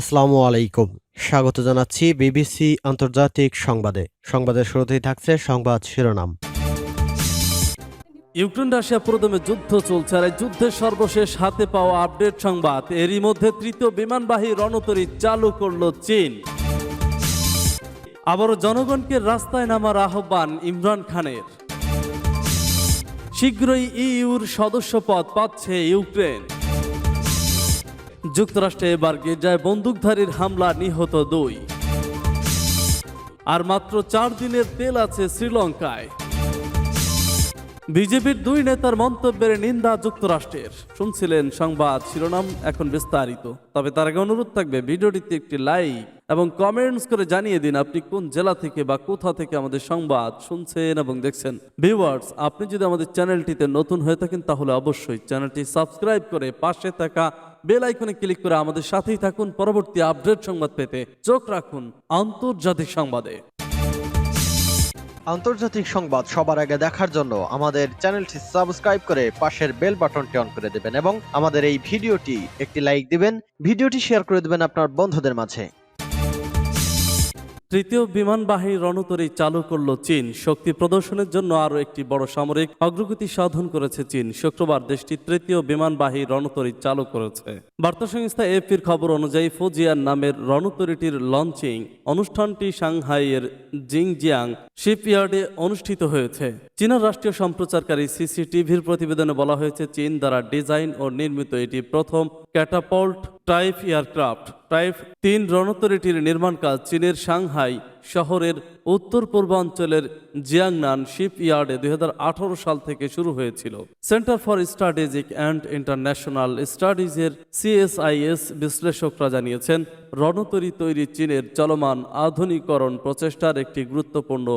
আসসালামু আলাইকুম। স্বাগত জানাচ্ছি বিবিসি আন্তর্জাতিক সংবাদে। সংবাদের শুরুতেই থাকছে সংবাদ শিরোনাম। ইউক্রেন রাশিয়া পুরোদমে যুদ্ধ চলছে আর যুদ্ধের সর্বশেষ হাতে পাওয়া আপডেট সংবাদ। এরই মধ্যে তৃতীয় বিমানবাহী রণতরী চালু করল চীন। আবারও জনগণকে রাস্তায় নামার আহ্বান ইমরান খানের। শীঘ্রই ইইউর সদস্যপদ পাচ্ছে ইউক্রেন। যুক্তরাষ্ট্রে এবার গির্জায় বন্দুকধারীর হামলা, নিহত দুই। আর মাত্র চার দিনের তেল আছে শ্রীলঙ্কায়। বিজেপির দুই নেতার মন্তব্যের নিন্দা যুক্তরাষ্ট্রের। শুনছিলেন সংবাদ শিরোনাম এখন বিস্তারিত। তবে তার আগে অনুরোধ থাকবে, ভিডিওটিতে একটি লাইক এবং কমেন্টস করে জানিয়ে দিন আপনি কোন জেলা থেকে বা কোথা থেকে আমাদের সংবাদ শুনছেন এবং দেখছেন। ভিউয়ার্স আপনি যদি আমাদের চ্যানেলটিতে নতুন হয়ে থাকেন, তাহলে অবশ্যই চ্যানেলটি সাবস্ক্রাইব করে পাশে থাকা বেল আইকনে ক্লিক করে আমাদের সাথেই থাকুন। পরবর্তী আপডেট সংবাদ পেতে চোখ রাখুন আন্তর্জাতিক সংবাদে। আন্তর্জাতিক সংবাদ সবার আগে দেখার জন্য আমাদের চ্যানেলটি সাবস্ক্রাইব করে পাশের বেল বাটনটি অন করে দেবেন এবং আমাদের এই ভিডিওটি একটি লাইক দিবেন। ভিডিওটি শেয়ার করে দেবেন আপনার বন্ধুদের মাঝে। তৃতীয় বিমানবাহী রণতরী চালু করল চীন। শক্তি প্রদর্শনের জন্য আরও একটি বড় সামরিক অগ্রগতি সাধন করেছে চীন। শুক্রবার দেশটি তৃতীয় বিমানবাহী রণতরী চালু করেছে। বার্তা সংস্থা এপির খবর অনুযায়ী ফোজিয়ার নামের রণতরীটির লঞ্চিং অনুষ্ঠানটি সাংহাইয়ের জিংজিয়াং শিপইয়ার্ডে অনুষ্ঠিত হয়েছে। চীনের রাষ্ট্রীয় সম্প্রচারকারী সিসিটিভির প্রতিবেদনে বলা হয়েছে, চীন দ্বারা ডিজাইন ও নির্মিত এটি প্রথম ক্যাটাপল্ট টাইপ এয়ারক্রাফট টাইপ তিন রণতরীটির নির্মাণ কাজ চীনের সাংহাই শহরের উত্তর পূর্বাঞ্চলের জিয়াংনান শিপইয়ার্ডে দুই সাল থেকে শুরু হয়েছিল। Centre for strategic and international স্টাডিজের CSIS বিশ্লেষকরা জানিয়েছেন, রণতরী তৈরি চীনের চলমান আধুনিকরণ প্রচেষ্টার একটি গুরুত্বপূর্ণ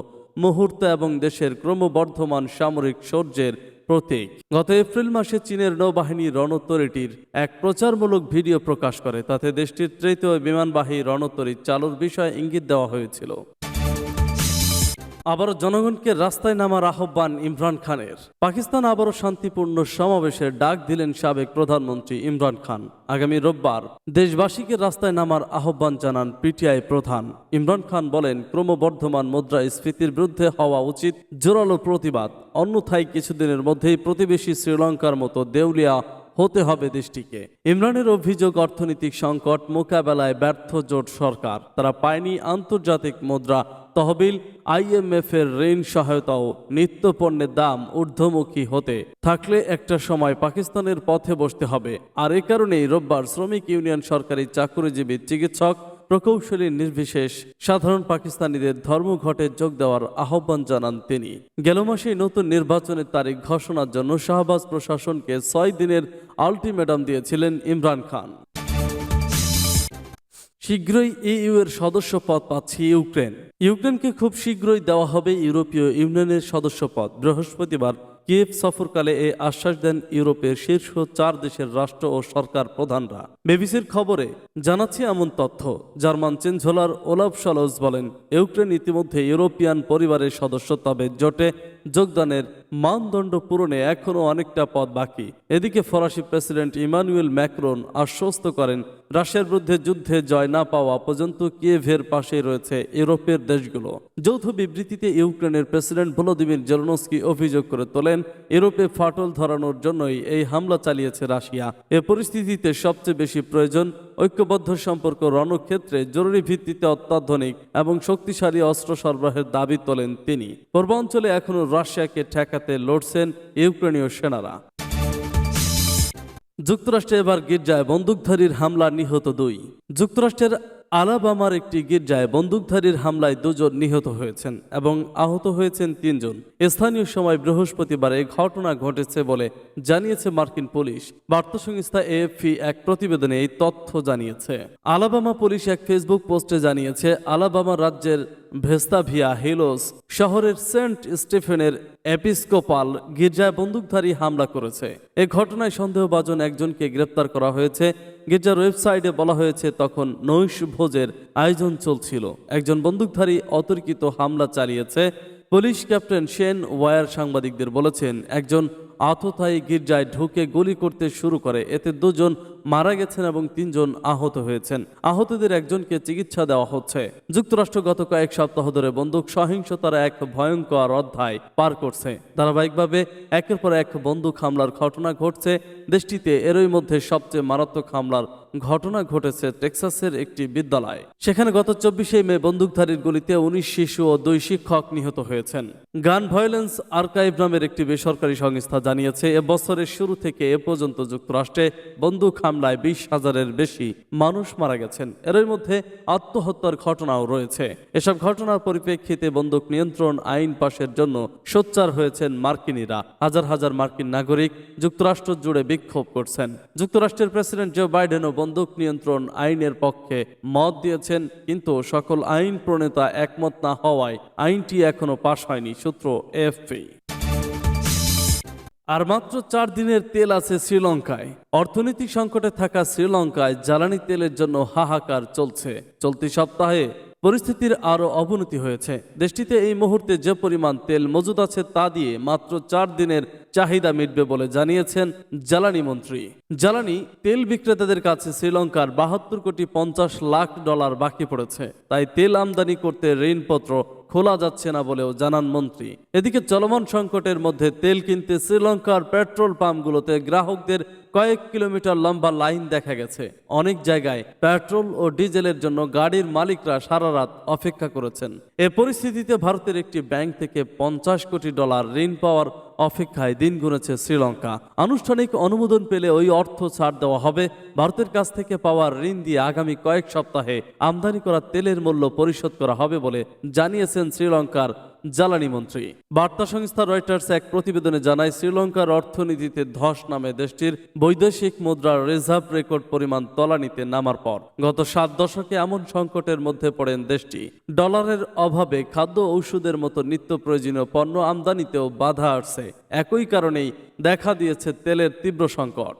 মুহূর্ত এবং দেশের ক্রমবর্ধমান সামরিক শৌর্যের প্রতীক। গত এপ্রিল মাসে চীনের নৌবাহিনী রণতরীটির এক প্রচারমূলক ভিডিও প্রকাশ করে, তাতে দেশটির তৃতীয় বিমানবাহী রণতরী চালুর বিষয়ে ইঙ্গিত দেওয়া হয়েছিল। আবারও জনগণকে রাস্তায় নামার আহ্বান ইমরান খানের। পাকিস্তান আবারও শান্তিপূর্ণ সমাবেশের ডাক দিলেন সাবেক প্রধানমন্ত্রী ইমরান খান। আগামী রোববার দেশবাসীকে রাস্তায় নামার আহ্বান জানান পিটিআই প্রধান। ইমরান খান বলেন, ক্রমবর্ধমান মুদ্রাস্ফীতির বিরুদ্ধে হওয়া উচিত জোরালো প্রতিবাদ। অন্যথায় কিছুদিনের মধ্যেই প্রতিবেশী শ্রীলঙ্কার মতো দেউলিয়া হতে হবে দেশটিকে। ইমরানের অভিযোগ, অর্থনৈতিক সংকট মোকাবেলায় ব্যর্থ জোট সরকার। তারা পায়নি আন্তর্জাতিক মুদ্রা তহবিল আইএমএফ এর ঋণ সহায়তাও নিত্য পণ্যের দাম ঊর্ধ্বমুখী হতে থাকলে একটা সময় পাকিস্তানের পথে বসতে হবে। আর এ কারণেই রোববার শ্রমিক ইউনিয়ন সরকারি চাকরিজীবী চিকিৎসক প্রকৌশলী নির্বিশেষ সাধারণ পাকিস্তানিদের ধর্মঘটে যোগ দেওয়ার আহ্বান জানান তিনি। গেল মাসেই নতুন নির্বাচনের তারিখ ঘোষণার জন্য শাহবাজ প্রশাসনকে ছয় দিনের আলটিমেটাম দিয়েছিলেন ইমরান খান। শীঘ্রই ইইউ এর সদস্য পদ পাচ্ছে ইউক্রেন। ইউক্রেনকে খুব শীঘ্রই দেওয়া হবে ইউরোপীয় ইউনিয়নের সদস্য পদ বৃহস্পতিবার কিয়েভ সফরকালে এ আশ্বাস দেন ইউরোপের শীর্ষ চার দেশের রাষ্ট্র ও সরকার প্রধানরা। বিবিসির খবরে জানাচ্ছে এমন তথ্য। জার্মান চেঞ্জলার ওলাফ সলজ বলেন, ইউক্রেন ইতিমধ্যে ইউরোপিয়ান পরিবারের সদস্য তবে জোটে যোগদানের মানদণ্ড পূরণে এখনও অনেকটা পথ বাকি। এদিকে ফরাসি প্রেসিডেন্ট ইমানুয়েল ম্যাক্রন আশ্বস্ত করেন, রাশিয়ার বিরুদ্ধে যুদ্ধে জয় না পাওয়া পর্যন্ত কিয়েভের পাশে রয়েছে ইউরোপের দেশগুলো। যৌথ বিবৃতিতে ইউক্রেনের প্রেসিডেন্ট ভলোদিমির জেলনস্কি অভিযোগ করে তোলেন, ইউরোপে ফাটল ধরানোর জন্যই এই হামলা চালিয়েছে রাশিয়া। এ পরিস্থিতিতে সবচেয়ে বেশি প্রয়োজন ঐক্যবদ্ধ সম্পর্ক রণক্ষেত্রে জরুরি ভিত্তিতে অত্যাধুনিক এবং শক্তিশালী অস্ত্র সরবরাহের দাবি তোলেন তিনি। পূর্বাঞ্চলে এখনও রাশিয়াকে ঠেকাতে লড়ছেন ইউক্রেনীয় সেনারা। যুক্তরাষ্ট্রে এবার গির্জায় বন্দুকধারীর হামলা নিহত দুই। যুক্তরাষ্ট্রের আলাবামার একটি গির্জায় বন্দুকধারীর হামলায় দুজন নিহত হয়েছেন এবং আহত হয়েছেন তিনজন। স্থানীয় সময় বৃহস্পতিবার এই ঘটনা ঘটেছে বলে জানিয়েছে মার্কিন পুলিশ। বার্তা সংস্থা এএফপি এক প্রতিবেদনে এই তথ্য জানিয়েছে। আলাবামা পুলিশ এক ফেসবুক পোস্টে জানিয়েছে, আলাবামা রাজ্যের ভেস্তাভিয়া হিলোস শহরের সেন্ট স্টিফেনের এপিস্কোপাল গির্জায় বন্দুকধারী হামলা করেছে। এ ঘটনায় সন্দেহভাজন একজনকে গ্রেপ্তার করা হয়েছে। গির্জার ওয়েবসাইটে বলা হয়েছে, তখন নৈশ ভোজের আয়োজন চলছিল। একজন বন্দুকধারী অতর্কিত হামলা চালিয়েছে। পুলিশ ক্যাপ্টেন শেন ওয়ার সাংবাদিকদের বলেছেন, একজন আততায়ী গির্জায় ঢুকে গুলি করতে শুরু করে। এতে দুজন মারা গেছেন এবং তিনজন আহত হয়েছেন। আহতদের একজনকে চিকিৎসা দেওয়া হচ্ছে। যুক্তরাষ্ট্র গত কয়েক সপ্তাহ ধরে বন্দুক সহিংসতার এক ভয়ঙ্কর অধ্যায় পার করছে। ধারাবাহিকভাবে একের পর এক বন্দুক হামলার ঘটনা ঘটছে। দেশটিতে এরই মধ্যে সবচেয়ে মারাত্মক হামলার ঘটনা ঘটেছে টেক্সাসের একটি বিদ্যালয়। সেখানে গত চব্বিশে মে বন্দুকধারীর গুলিতে উনিশ শিশু ও দুই শিক্ষক নিহত হয়েছেন। গান ভায়োলেন্স আর্কাইভ নামের একটি বেসরকারি সংস্থা জানিয়েছে এ বছরের শুরু থেকে এ পর্যন্ত যুক্তরাষ্ট্রে বন্দুক হামলায় বিশ হাজারের বেশি মানুষ মারা গেছেন। এর মধ্যে আত্মহত্যার ঘটনাও রয়েছে। এসব ঘটনার পরিপ্রেক্ষিতে বন্দুক নিয়ন্ত্রণ আইন পাশের জন্য সোচ্চার হয়েছেন মার্কিনীরা। হাজার হাজার মার্কিন নাগরিক যুক্তরাষ্ট্র জুড়ে বিক্ষোভ করছেন। যুক্তরাষ্ট্রের প্রেসিডেন্ট জো বাইডেনও বন্দুক নিয়ন্ত্রণ আইনের পক্ষে মত দিয়েছেন, কিন্তু সকল আইন প্রণেতা একমত না হওয়ায় আইনটি এখনও পাশ হয়নি, সূত্র এফপি আর মাত্র চার দিনের তেল আছে শ্রীলঙ্কায়। অর্থনৈতিক সংকটে থাকা শ্রীলঙ্কায় জ্বালানি তেলের জন্য হাহাকার চলছে। চলতি সপ্তাহে পরিস্থিতির আরও অবনতি হয়েছে। দেশটিতে এই মুহূর্তে যে পরিমাণ তেল মজুদ আছে তা দিয়ে মাত্র চার দিনের চাহিদা মিটবে বলে জানিয়েছেন জ্বালানি মন্ত্রী। জ্বালানি তেল বিক্রেতাদের কাছে শ্রীলঙ্কার বাহাত্তর কোটি পঞ্চাশ লাখ ডলার বাকি পড়েছে। তাই তেল আমদানি করতে ঋণপত্র খোলা যাচ্ছে না বলেও জানান মন্ত্রী। এদিকে চলমান সংকটের মধ্যে তেল কিনতে শ্রীলঙ্কার পেট্রোল পাম্পগুলোতে গ্রাহকদের কয়েক কিলোমিটার লম্বা লাইন দেখা গেছে। অনেক জায়গায় পেট্রোল ও ডিজেলের জন্য গাড়ির মালিকরা সারা রাত অপেক্ষা করেছেন। এ পরিস্থিতিতে ভারতের একটি ব্যাংক থেকে পঞ্চাশ কোটি ডলার ঋণ পাওয়ার অপেক্ষায় দিন গুনেছে শ্রীলঙ্কা। আনুষ্ঠানিক অনুমোদন পেলে ওই অর্থ ছাড় দেওয়া হবে। ভারতের কাছ থেকে পাওয়ার ঋণ দিয়ে আগামী কয়েক সপ্তাহে আমদানি করা তেলের মূল্য পরিশোধ করা হবে বলে জানিয়েছেন শ্রীলঙ্কার জ্বালানি মন্ত্রী। বার্তা সংস্থা রয়টার্স এক প্রতিবেদনে জানায়, শ্রীলঙ্কার অর্থনীতিতে ধস নামে দেশটির বৈদেশিক মুদ্রার রিজার্ভ রেকর্ড পরিমাণ তলানিতে নামার পর গত সাত দশকে এমন সংকটের মধ্যে পড়েন দেশটি। ডলারের অভাবে খাদ্য ঔষধের মতো নিত্য প্রয়োজনীয় পণ্য আমদানিতেও বাধা আসছে। একই কারণেই দেখা দিয়েছে তেলের তীব্র সংকট।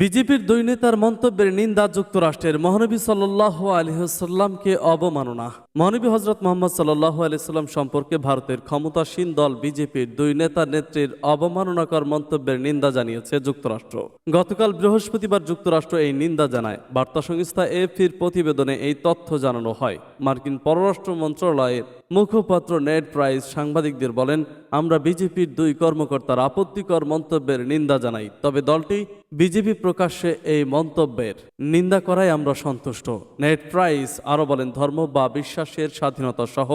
বিজেপির দুই নেতার মন্তব্যের নিন্দা যুক্তরাষ্ট্রের। মহানবী সাল্লাহ আলহিহাল্লামকে অবমাননা। মহানবী হজরত মোহাম্মদ সাল্লাহ আলহিসাল্লাম সম্পর্কে ভারতের ক্ষমতাসীন দল বিজেপির দুই নেতার নেত্রীর অবমাননাকর মন্তব্যের নিন্দা জানিয়েছে যুক্তরাষ্ট্র। গতকাল বৃহস্পতিবার যুক্তরাষ্ট্র এই নিন্দা জানায়। বার্তা সংস্থা এফির প্রতিবেদনে এই তথ্য জানানো হয়। মার্কিন পররাষ্ট্র মন্ত্রণালয়ের মুখপাত্র নেট প্রাইস সাংবাদিকদের বলেন, আমরা বিজেপির দুই কর্মকর্তার আপত্তিকর মন্তব্যের নিন্দা জানাই, তবে দলটি বিজেপি প্রকাশ্যে এই মন্তব্যের নিন্দা করায় আমরা সন্তুষ্ট। নেট প্রাইস আরও বলেন, ধর্ম বা বিশ্বাসের স্বাধীনতা সহ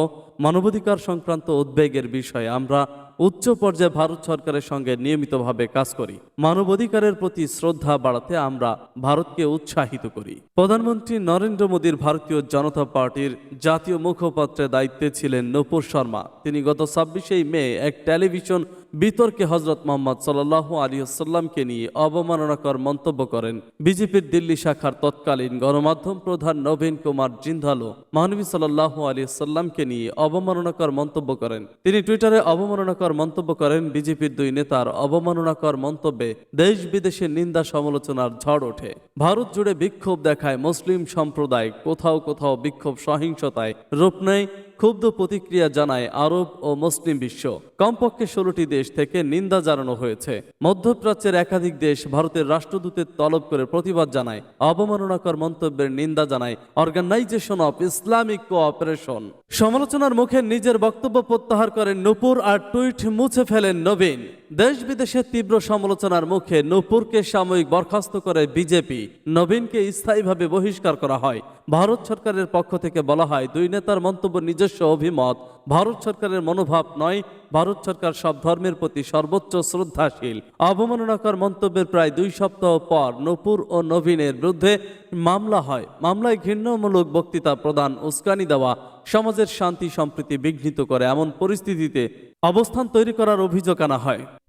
মানবাধিকার সংক্রান্ত উদ্বেগের বিষয়ে আমরা উচ্চ পর্যায়ে ভারত সরকারের সঙ্গে নিয়মিতভাবে কাজ করি। মানবাধিকারের প্রতি শ্রদ্ধা বাড়াতে আমরা ভারতকে উৎসাহিত করি। প্রধানমন্ত্রী নরেন্দ্র মোদীর ভারতীয় জনতা পার্টির জাতীয় মুখপাত্রের দায়িত্বে ছিলেন নপুর শর্মা। তিনি গত ছাব্বিশে মে এক টেলিভিশন বিতর্কে হজরত মোহাম্মদ সাল্লাহ আলী সাল্লামকে নিয়ে অবমাননাকর মন্তব্য করেন। বিজেপির দিল্লি শাখার তৎকালীন গণমাধ্যম প্রধান নবীন কুমার জিন্দালো মহানবী সাল্লাহ আলী সাল্লামকে নিয়ে অবমাননাকর মন্তব্য করেন। তিনি টুইটারে অবমাননাকর মন্তব্য করেন, বিজেপির দুই নেতার অবমাননাকর মন্তব্যে দেশ বিদেশে নিন্দা সমালোচনার ঝড় ওঠে। ভারত জুড়ে বিক্ষোভ দেখায় মুসলিম সম্প্রদায় কোথাও কোথাও বিক্ষোভ সহিংসতায় রূপ নেয় ক্ষুব্ধ প্রতিক্রিয়া জানায় আরব ও মুসলিম বিশ্ব। কমপক্ষে ষোলোটি দেশ থেকে নিন্দা জানানো হয়েছে। মধ্যপ্রাচ্যের একাধিক দেশ ভারতের রাষ্ট্রদূতের তলব করে প্রতিবাদ জানায়। অবমাননাকর মন্তব্যের নিন্দা জানায় অর্গানাইজেশন অফ ইসলামিক কোঅপারেশন। সমালোচনার মুখে নিজের বক্তব্য প্রত্যাহার করেন নূপুর আর টুইট মুছে ফেলেন নবীন। দেশ বিদেশের তীব্র সমালোচনার মুখে নূপুরকে সাময়িক বরখাস্ত করে বিজেপি। নবীনকে স্থায়ীভাবে বহিষ্কার করা হয়। ভারত সরকারের পক্ষ থেকে বলা হয়, দুই নেতার মন্তব্য নিজস্ব অভিমত, ভারত সরকারের মনোভাব নয়, ভারত সরকার সব ধর্মের প্রতি সর্বোচ্চ শ্রদ্ধাশীল। অবমাননাকর মন্তব্যের প্রায় দুই সপ্তাহ পর নপুর ও নবীনের বিরুদ্ধে মামলা হয়। মামলায় ঘৃণ্যমূলক বক্তৃতা প্রদান, উস্কানি দেওয়া, সমাজের শান্তি সম্প্রীতি বিঘ্নিত করে এমন পরিস্থিতিতে অবস্থান তৈরি করার অভিযোগ আনা হয়।